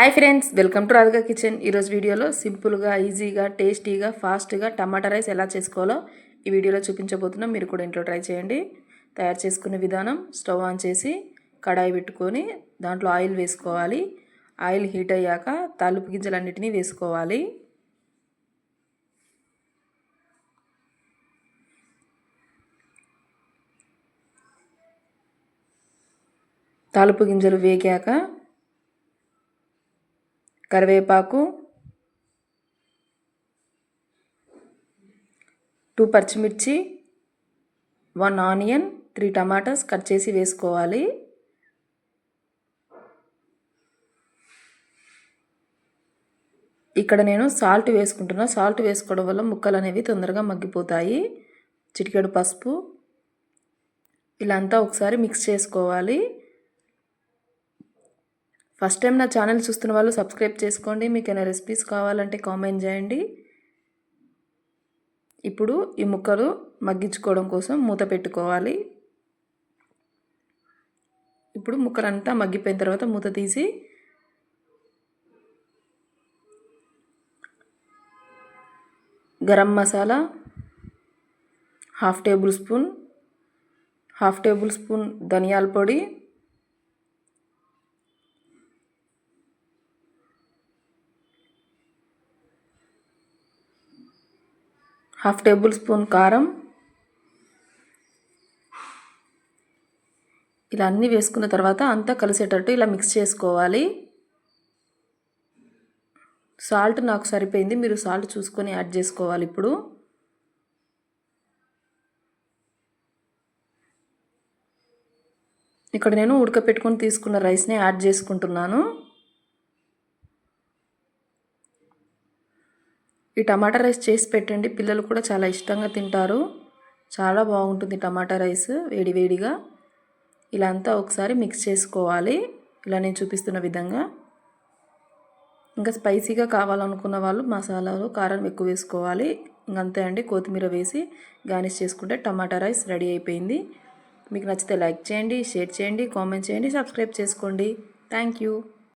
Hi friends welcome to Radhika kitchen ఈరోజు వీడియోలో సింపుల్గా ఈజీగా టేస్టీగా ఫాస్ట్గా టమాటా రైస్ ఎలా చేసుకోవాలో ఈ వీడియోలో చూపించబోతున్నాం. మీరు కూడా ఇంట్లో ట్రై చేయండి. తయారు చేసుకునే విధానం స్టవ్ ఆన్ చేసి కడాయి పెట్టుకొని దాంట్లో ఆయిల్ వేసుకోవాలి. ఆయిల్ హీట్ అయ్యాక తాలింపు గింజలన్నిటినీ వేసుకోవాలి. తాలింపు గింజలు వేగాక కరివేపాకు టూ పచ్చిమిర్చి one onion three tomatoes cut చేసి వేసుకోవాలి. ఇక్కడ నేను సాల్ట్ వేసుకుంటున్నా. సాల్ట్ వేసుకోవడం వల్ల ముక్కలు అనేవి తొందరగా మగ్గిపోతాయి. చిటికెడు పసుపు ఇలా అంతా ఒకసారి మిక్స్ చేసుకోవాలి. ఫస్ట్ టైం నా ఛానల్ చూస్తున్న వాళ్ళు సబ్స్క్రైబ్ చేసుకోండి. మీకు ఏమైనా రెసిపీస్ కావాలంటే కామెంట్ చేయండి. ఇప్పుడు ఈ ముక్కలు మగ్గించుకోవడం కోసం మూత పెట్టుకోవాలి. ఇప్పుడు ముక్కలంతా మగ్గిపోయిన తర్వాత మూత తీసి garam masala half tablespoon half tablespoon ధనియాల పొడి హాఫ్ టేబుల్ స్పూన్ కారం. ఇలా అన్నీ వేసుకున్న తర్వాత అంతా కలిసేటట్టు ఇలా మిక్స్ చేసుకోవాలి. సాల్ట్ నాకు సరిపోయింది. మీరు సాల్ట్ చూసుకొని యాడ్ చేసుకోవాలి ఇప్పుడు. ఇక్కడ నేను ఉడకపెట్టుకొని తీసుకున్న రైస్ని యాడ్ చేసుకుంటున్నాను. ఈ టమాటా రైస్ చేసి పెట్టండి. పిల్లలు కూడా చాలా ఇష్టంగా తింటారు. చాలా బాగుంటుంది టమాటా రైస్ వేడి వేడిగా. ఇలా అంతా ఒకసారి మిక్స్ చేసుకోవాలి. ఇలా నేను చూపిస్తున్న విధంగా. ఇంకా స్పైసీగా కావాలనుకున్న వాళ్ళు మసాలాలు కారం ఎక్కువ వేసుకోవాలి. ఇంకంతే అండి. కొత్తిమీర వేసి గార్నిష్ చేసుకుంటే టమాటా రైస్ రెడీ అయిపోయింది. మీకు నచ్చితే లైక్ చేయండి షేర్ చేయండి కామెంట్ చేయండి సబ్స్క్రైబ్ చేసుకోండి. Thank you